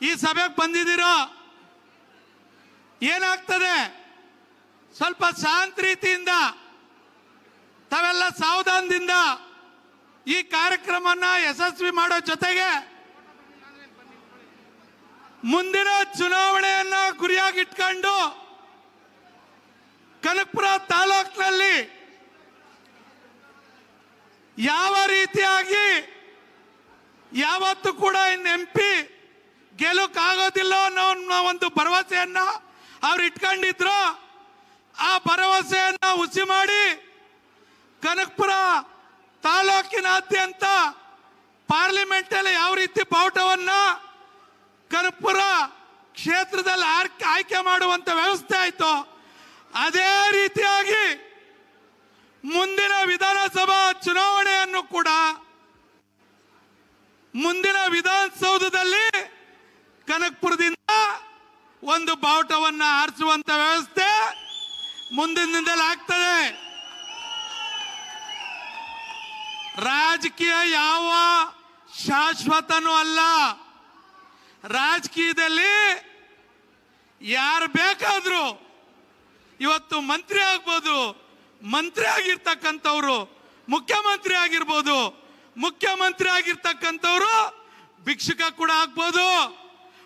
ಈ ಸಭೆಗೆ ಬಂದಿದ್ದೀರೋ? ಏನಾಗ್ತದೆ? ಸ್ವಲ್ಪ ಶಾಂತ ರೀತಿಯಿಂದ, ತಾವೆಲ್ಲ ಸಾವಧಾನದಿಂದ ಈ ಕಾರ್ಯಕ್ರಮನ ಯಶಸ್ವಿ ಮಾಡೋ ಜೊತೆಗೆ ಮುಂದಿನ ಚುನಾವಣೆಯನ್ನ ಗುರಿಯಾಗಿಟ್ಕೊಂಡು ಕನಕಪುರ ತಾಲೂಕಿನಲ್ಲಿ ಯಾವ ರೀತಿಯಾಗಿ ಯಾವತ್ತೂ ಕೂಡ ಇನ್ನು ಎಂ ಪಿ ಗೆಲ್ಲಕ್ಕಾಗೋದಿಲ್ಲ ಅನ್ನೋ ಒಂದು ಭರವಸೆಯನ್ನ ಅವ್ರು ಇಟ್ಕೊಂಡಿದ್ರು. ಆ ಭರವಸೆಯನ್ನ ಹುಸಿ ಮಾಡಿ ಕನಕಪುರ ತಾಲೂಕಿನಾದ್ಯಂತ ಪಾರ್ಲಿಮೆಂಟ್ ಅಲ್ಲಿ ಯಾವ ರೀತಿ ಬಾವುಟವನ್ನ ಕನಕಪುರ ಕ್ಷೇತ್ರದಲ್ಲಿ ಆಯ್ಕೆ ಮಾಡುವಂತ ವ್ಯವಸ್ಥೆ ಆಯ್ತು, ಅದೇ ರೀತಿಯಾಗಿ ಮುಂದಿನ ವಿಧಾನಸಭಾ ಚುನಾವಣೆಯನ್ನು ಕೂಡ ಮುಂದಿನ ವಿಧಾನಸೌಧದಲ್ಲಿ ಕನಕಪುರದಿಂದ ಒಂದು ಬಾವುಟವನ್ನ ಆರಿಸುವಂತ ವ್ಯವಸ್ಥೆ ಮುಂದಿನಿಂದಲೇ ಆಗ್ತದೆ. ರಾಜಕೀಯ ಯಾವ ಶಾಶ್ವತನೂ ಅಲ್ಲ. ರಾಜಕೀಯದಲ್ಲಿ ಯಾರು ಬೇಕಾದರೂ ಇವತ್ತು ಮಂತ್ರಿ ಆಗ್ಬೋದು, ಮಂತ್ರಿ ಆಗಿರ್ತಕ್ಕಂಥವ್ರು, ಮುಖ್ಯಮಂತ್ರಿ ಆಗಿರ್ಬೋದು, ಮುಖ್ಯಮಂತ್ರಿ ಆಗಿರ್ತಕ್ಕಂಥವ್ರು ಭಿಕ್ಷುಕ ಕೂಡ ಆಗ್ಬೋದು.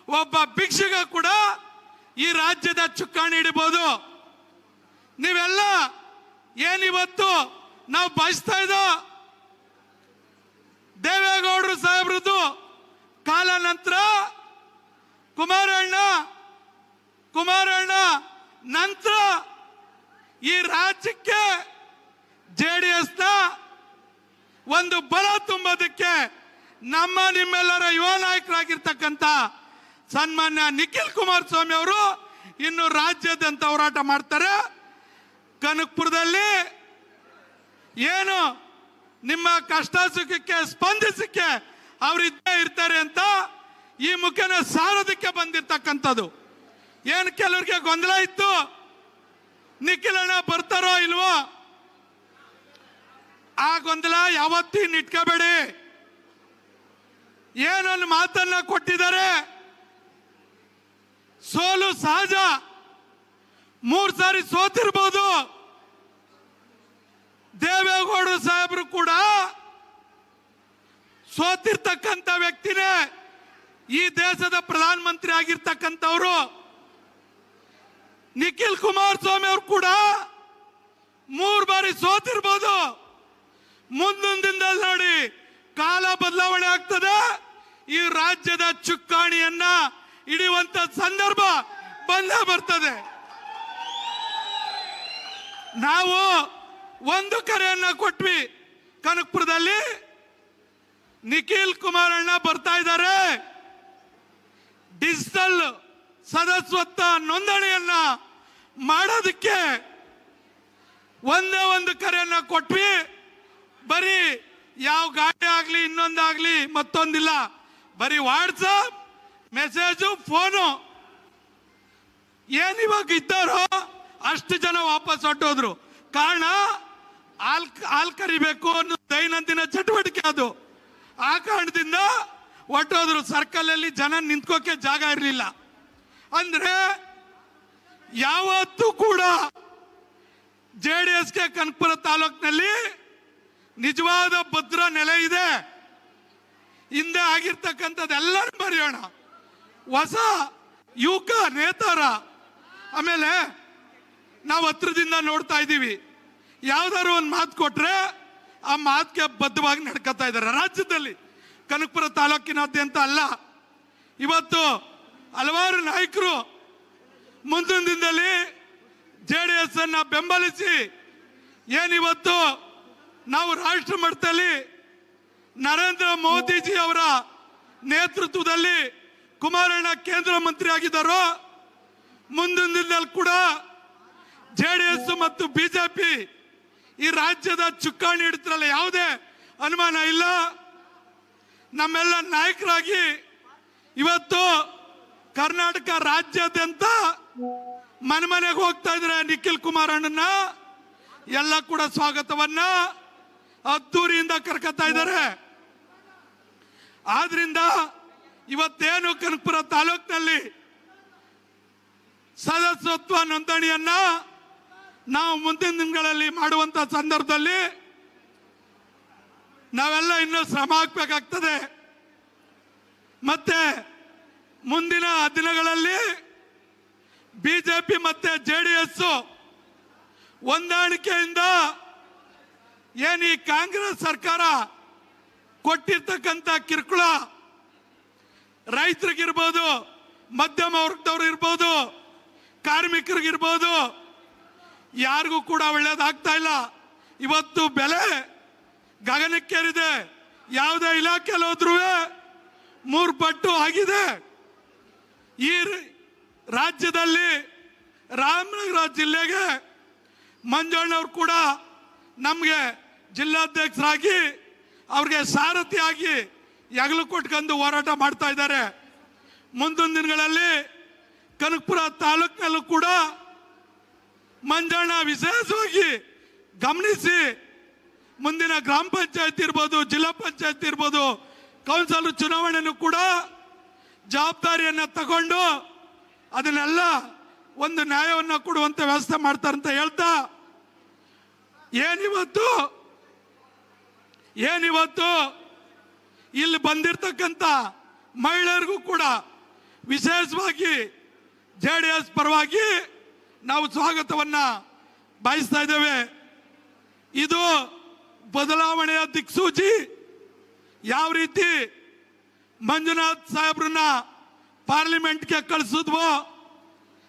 ಒಬ್ಬ ಭಿಕ್ಷುಗ ಕೂಡ ಈ ರಾಜ್ಯದ ಚುಕ್ಕಾಣಿ ಹಿಡಿಬೋದು. ನೀವೆಲ್ಲ ಏನಿವತ್ತು ನಾವು ಬಯಸ್ತಾ ಇದ್ದೋ ದೇವೇಗೌಡರು ಸಾಹೇಬ್ರದ್ದು ಕಾಲ ನಂತರ ಕುಮಾರಣ್ಣ ಕುಮಾರಣ್ಣ ನಂತರ ಈ ರಾಜ್ಯಕ್ಕೆ ಜೆ ಡಿ ಎಸ್ನ ಒಂದು ಬಲ ತುಂಬೋದಕ್ಕೆ ನಮ್ಮ ನಿಮ್ಮೆಲ್ಲರ ಯುವ ನಾಯಕರಾಗಿರ್ತಕ್ಕಂಥ ಸನ್ಮಾನ್ಯ ನಿಖಿಲ್ ಕುಮಾರಸ್ವಾಮಿ ಅವರು ಇನ್ನು ರಾಜ್ಯಾದ್ಯಂತ ಹೋರಾಟ ಮಾಡ್ತಾರೆ. ಕನಕಪುರದಲ್ಲಿ ಏನು ನಿಮ್ಮ ಕಷ್ಟ ಸುಖಕ್ಕೆ ಸ್ಪಂದಿಸಕ್ಕೆ ಅವ್ರು ಇದ್ದೇ ಇರ್ತಾರೆ ಅಂತ ಈ ಮುಖೇನ ಸಾರೋದಕ್ಕೆ ಬಂದಿರ್ತಕ್ಕಂಥದ್ದು. ಏನು ಕೆಲವ್ರಿಗೆ ಗೊಂದಲ ಇತ್ತು? ನಿಖಿಲ್ ಅಣ್ಣ ಬರ್ತಾರೋ ಇಲ್ವೋ? ಆ ಗೊಂದಲ ಯಾವತ್ತಿ ಇಟ್ಕೋಬೇಡಿ ಏನೊಂದು ಮಾತನ್ನ ಕೊಟ್ಟಿದ್ದಾರೆ? ಸೋಲು ಸಹಜ. ಮೂರ್ ಸಾರಿ ಸೋತಿರ್ಬೋದು. ದೇವೇಗೌಡ ಸಾಹೇಬರು ಕೂಡ ಸೋತಿರ್ತಕ್ಕಂಥ ವ್ಯಕ್ತಿನೇ ಈ ದೇಶದ ಪ್ರಧಾನ ಮಂತ್ರಿ ಆಗಿರ್ತಕ್ಕಂಥವ್ರು. ನಿಖಿಲ್ ಕುಮಾರಸ್ವಾಮಿ ಅವರು ಕೂಡ ಮೂರು ಬಾರಿ ಸೋತಿರ್ಬೋದು. ಮುಂದಿನ ದಿನದಲ್ಲಿ ನೋಡಿ ಕಾಲ ಬದಲಾವಣೆ ಆಗ್ತದೆ. ಈ ರಾಜ್ಯದ ಚುಕ್ಕಾಣಿಯನ್ನ ಹಿಡಿಯುವಂತ ಸಂದರ್ಭ ಬಂದೇ ಬರ್ತದೆ. ನಾವು ಒಂದು ಕರೆಯನ್ನ ಕೊಟ್ವಿ. ಕನಕಪುರದಲ್ಲಿ ನಿಖಿಲ್ ಕುಮಾರಣ್ಣ ಬರ್ತಾ ಇದ್ದಾರೆ. ಡಿಜಿಟಲ್ ಸದಸ್ಯತ್ವ ನೋಂದಣಿಯನ್ನ ಮಾಡೋದಕ್ಕೆ ಒಂದೇ ಒಂದು ಕರೆಯನ್ನ ಕೊಟ್ವಿ. ಬರೀ ಯಾವ ಗಾಡಿ ಆಗ್ಲಿ ಇನ್ನೊಂದಾಗ್ಲಿ ಮತ್ತೊಂದಿಲ್ಲ. ಬರೀ ವಾಟ್ಸಪ್ ಮೆಸೇಜು, ಫೋನು. ಏನು ಇವಾಗ ಇದ್ದಾರೋ ಅಷ್ಟು ಜನ ವಾಪಸ್ ಹೊಟ್ಟೋದ್ರು ಕಾರಣ ಆಲ್ ಹಾಲ್ ಕರಿಬೇಕು ಅನ್ನೋ ದೈನಂದಿನ ಚಟುವಟಿಕೆ ಅದು. ಆ ಕಾರಣದಿಂದ ಹೊಟ್ಟೋದ್ರು ಸರ್ಕಲ್ ಅಲ್ಲಿ ಜನ ನಿಂತ್ಕೋಕೆ ಜಾಗ ಇರಲಿಲ್ಲ. ಅಂದ್ರೆ, ಯಾವತ್ತೂ ಕೂಡ ಜೆ ಡಿ ಎಸ್ಗೆ ಕನಕಪುರ ತಾಲೂಕಿನಲ್ಲಿ ನಿಜವಾದ ಭದ್ರ ನೆಲೆ ಇದೆ. ಹಿಂದೆ ಆಗಿರ್ತಕ್ಕಂಥದ್ದೆಲ್ಲರೂ ಬರೆಯೋಣ. ಹೊಸ ಯುವಕ ನೇತಾರ. ಆಮೇಲೆ ನಾವು ಹತ್ರದಿಂದ ನೋಡ್ತಾ ಇದ್ದೀವಿ. ಯಾವ್ದಾದ್ರು ಒಂದು ಮಾತು ಕೊಟ್ರೆ ಆ ಮಾತಿಗೆ ಬದ್ಧವಾಗಿ ನಡ್ಕೋತಾ ಇದ್ದಾರೆ ರಾಜ್ಯದಲ್ಲಿ ಕನಕಪುರ ತಾಲೂಕಿನಾದ್ಯಂತ ಅಲ್ಲ. ಇವತ್ತು ಹಲವಾರು ನಾಯಕರು ಮುಂದಿನ ದಿನದಲ್ಲಿ ಜೆ ಡಿ ಎಸ್ ಅನ್ನ ಬೆಂಬಲಿಸಿ ಏನಿವತ್ತು ನಾವು ರಾಷ್ಟ್ರ ಮಟ್ಟದಲ್ಲಿ ನರೇಂದ್ರ ಮೋದಿಜಿ ಅವರ ನೇತೃತ್ವದಲ್ಲಿ ಕುಮಾರಣ್ಣ ಕೇಂದ್ರ ಮಂತ್ರಿ ಆಗಿದ್ದಾರೋ, ಮುಂದಿನ ದಿನದಲ್ಲಿ ಕೂಡ ಜೆ ಡಿ ಎಸ್ ಮತ್ತು ಬಿಜೆಪಿ ಈ ರಾಜ್ಯದ ಚುಕ್ಕಾಣಿ ಇಡ್ತಾರಲ್ಲ ಯಾವುದೇ ಅನುಮಾನ ಇಲ್ಲ. ನಮ್ಮೆಲ್ಲ ನಾಯಕರಾಗಿ ಇವತ್ತು ಕರ್ನಾಟಕ ರಾಜ್ಯಾದ್ಯಂತ ಮನೆ ಮನೆಗೆ ಹೋಗ್ತಾ ಇದ್ರೆ ನಿಖಿಲ್ ಕುಮಾರಣ್ಣನ ಎಲ್ಲ ಕೂಡ ಸ್ವಾಗತವನ್ನ ಅದ್ದೂರಿಯಿಂದ ಕರ್ಕತಾ ಇದ್ದಾರೆ. ಆದ್ರಿಂದ ಇವತ್ತೇನು ಕನಕಪುರ ತಾಲೂಕಿನಲ್ಲಿ ಸದಸ್ಯತ್ವ ನೋಂದಣಿಯನ್ನ ನಾವು ಮುಂದಿನ ದಿನಗಳಲ್ಲಿ ಮಾಡುವಂತ ಸಂದರ್ಭದಲ್ಲಿ ನಾವೆಲ್ಲ ಇನ್ನೂ ಶ್ರಮ ಹಾಕ್ಬೇಕಾಗ್ತದೆ. ಮತ್ತೆ ಮುಂದಿನ ದಿನಗಳಲ್ಲಿ ಬಿಜೆಪಿ ಮತ್ತೆ ಜೆ ಡಿ ಎಸ್ ಹೊಂದಾಣಿಕೆಯಿಂದ ಏನು ಈ ಕಾಂಗ್ರೆಸ್ ಸರ್ಕಾರ ಕೊಟ್ಟಿರ್ತಕ್ಕಂಥ ಕಿರುಕುಳ ರೈತರಿಗಿರ್ಬೋದು, ಮಧ್ಯಮ ವರ್ಗದವ್ರು ಇರ್ಬೋದು ಕಾರ್ಮಿಕರಿಗಿರ್ಬೋದು, ಯಾರಿಗೂ ಕೂಡ ಒಳ್ಳೇದಾಗ್ತಾ ಇಲ್ಲ. ಇವತ್ತು ಬೆಲೆ ಗಗನಕ್ಕೇರಿದೆ. ಯಾವುದೇ ಇಲಾಖೆಯಲ್ಲಿ ಹೋದ್ರೂ ಮೂರು ಪಟ್ಟು ಆಗಿದೆ. ಈ ರಾಜ್ಯದಲ್ಲಿ ರಾಮನಗರ ಜಿಲ್ಲೆಗೆ ಮಂಜಣ್ಣವ್ರು ಕೂಡ ನಮಗೆ ಜಿಲ್ಲಾಧ್ಯಕ್ಷರಾಗಿ, ಅವ್ರಿಗೆ ಸಾರಥಿಯಾಗಿ ಹೆಗಲು ಕೊಟ್ಕೊಂಡು ಹೋರಾಟ ಮಾಡ್ತಾ ಇದ್ದಾರೆ. ಮುಂದಿನ ದಿನಗಳಲ್ಲಿ ಕನಕಪುರ ತಾಲೂಕಿನಲ್ಲೂ ಕೂಡ ಮಂಜಣ್ಣ ವಿಶೇಷವಾಗಿ ಗಮನಿಸಿ, ಮುಂದಿನ ಗ್ರಾಮ ಪಂಚಾಯತ್ ಇರ್ಬೋದು, ಜಿಲ್ಲಾ ಪಂಚಾಯತ್ ಇರ್ಬೋದು ಕೌನ್ಸಿಲ್ ಚುನಾವಣೆನೂ ಕೂಡ ಜವಾಬ್ದಾರಿಯನ್ನು ತಗೊಂಡು ಅದನ್ನೆಲ್ಲ ಒಂದು ನ್ಯಾಯವನ್ನು ಕೊಡುವಂತ ವ್ಯವಸ್ಥೆ ಮಾಡ್ತಾರೆ ಅಂತ ಹೇಳ್ತಾ, ಏನಿವತ್ತು ಏನಿವತ್ತು ಇಲ್ಲಿ ಬಂದಿರತಕ್ಕಂತ ಮಹಿಳೆಯರಿಗೂ ಕೂಡ ವಿಶೇಷವಾಗಿ ಜೆ ಡಿ ಎಸ್ ಪರವಾಗಿ ನಾವು ಸ್ವಾಗತವನ್ನ ಬಯಸ್ತಾ ಇದ್ದೇವೆ. ಇದು ಬದಲಾವಣೆಯ ದಿಕ್ಸೂಚಿ. ಯಾವ ರೀತಿ ಮಂಜುನಾಥ್ ಸಾಹೇಬ್ರನ್ನ ಪಾರ್ಲಿಮೆಂಟ್ಗೆ ಕಳಿಸಿದ್ವೋ,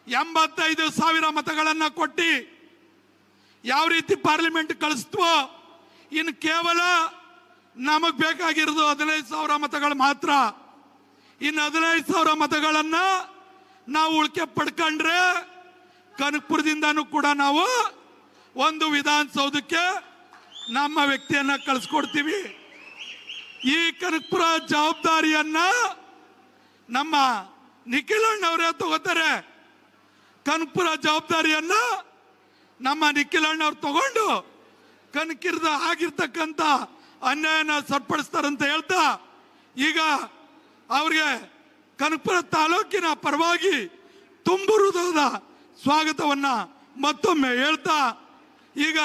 ಎಂಬತ್ತೈದು ಸಾವಿರ ಮತಗಳನ್ನ ಕೊಟ್ಟು, ಯಾವ ರೀತಿ ಪಾರ್ಲಿಮೆಂಟ್ ಕಳಿಸ್ತವೋ ಇನ್ನು ಕೇವಲ ನಮಗ್ ಬೇಕಾಗಿರೋದು ಹದಿನೈದು ಸಾವಿರ ಮತಗಳು ಮಾತ್ರ. ಇನ್ನು ಹದಿನೈದು ಸಾವಿರ ಮತಗಳನ್ನ ನಾವು ಉಳಿಕೆ ಪಡ್ಕೊಂಡ್ರೆ ಕನಕಪುರದಿಂದನೂ ಕೂಡ ನಾವು ಒಂದು ವಿಧಾನಸೌಧಕ್ಕೆ ನಮ್ಮ ವ್ಯಕ್ತಿಯನ್ನ ಕಳಿಸ್ಕೊಡ್ತೀವಿ. ಈ ಕನಕಪುರ ಜವಾಬ್ದಾರಿಯನ್ನ ನಮ್ಮ ನಿಖಿಲಣ್ಣವರೇ ತಗೋತಾರೆ. ಕನಕಪುರ ಜವಾಬ್ದಾರಿಯನ್ನ ನಮ್ಮ ನಿಖಿಲಣ್ಣವ್ರು ತಗೊಂಡು ಕನಕಿರ್ದ ಆಗಿರ್ತಕ್ಕಂಥ ಅನ್ಯಾಯನ ಸರಿಪಡಿಸ್ತಾರಂತ ಹೇಳ್ತಾ ಈಗ ಅವ್ರಿಗೆ ಕನಕಪುರ ತಾಲೂಕಿನ ಪರವಾಗಿ ತುಂಬು ಹೃದಯದ ಸ್ವಾಗತವನ್ನ ಮತ್ತೊಮ್ಮೆ ಹೇಳ್ತಾ ಈಗ